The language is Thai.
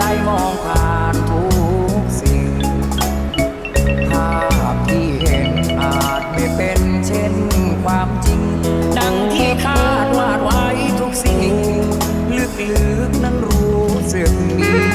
ใจมองผ่านทุกสิ่ง ภาพที่เห็นอาจไม่เป็นเช่นความจริง ดังที่คาดวาดไว้ทุกสิ่ง ลึกๆนั้นรู้สึกดี